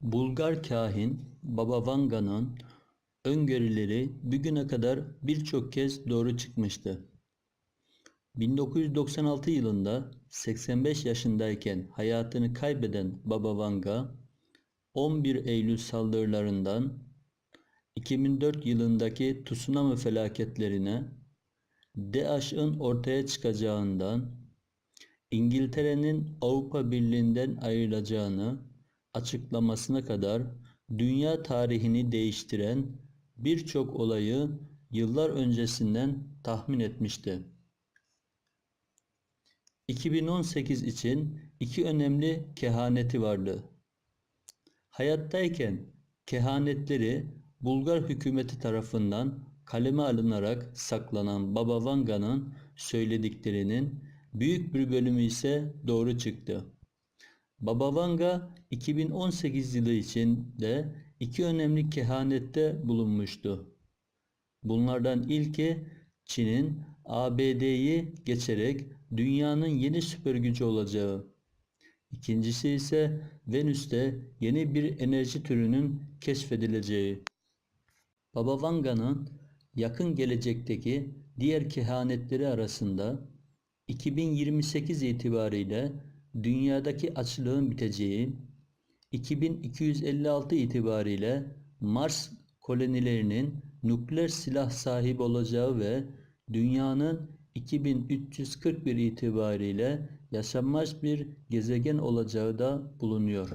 Bulgar kahin Baba Vanga'nın öngörüleri bugüne kadar birçok kez doğru çıkmıştı. 1996 yılında 85 yaşındayken hayatını kaybeden Baba Vanga 11 Eylül saldırılarından 2004 yılındaki tsunami felaketlerine DAEŞ'ın ortaya çıkacağından İngiltere'nin Avrupa Birliği'nden ayrılacağını açıklamasına kadar dünya tarihini değiştiren birçok olayı yıllar öncesinden tahmin etmişti. 2018 için iki önemli kehaneti vardı. Hayattayken kehanetleri Bulgar hükümeti tarafından kaleme alınarak saklanan Baba Vanga'nın söylediklerinin büyük bir bölümü ise doğru çıktı. Baba Vanga 2018 yılı içinde iki önemli kehanette bulunmuştu. Bunlardan ilki Çin'in ABD'yi geçerek dünyanın yeni süper gücü olacağı. İkincisi ise Venüs'te yeni bir enerji türünün keşfedileceği. Baba Vanga'nın yakın gelecekteki diğer kehanetleri arasında 2028 itibariyle dünyadaki açlığın biteceği, 2256 itibariyle Mars kolonilerinin nükleer silah sahibi olacağı ve dünyanın 2341 itibariyle yaşanmaz bir gezegen olacağı da bulunuyor.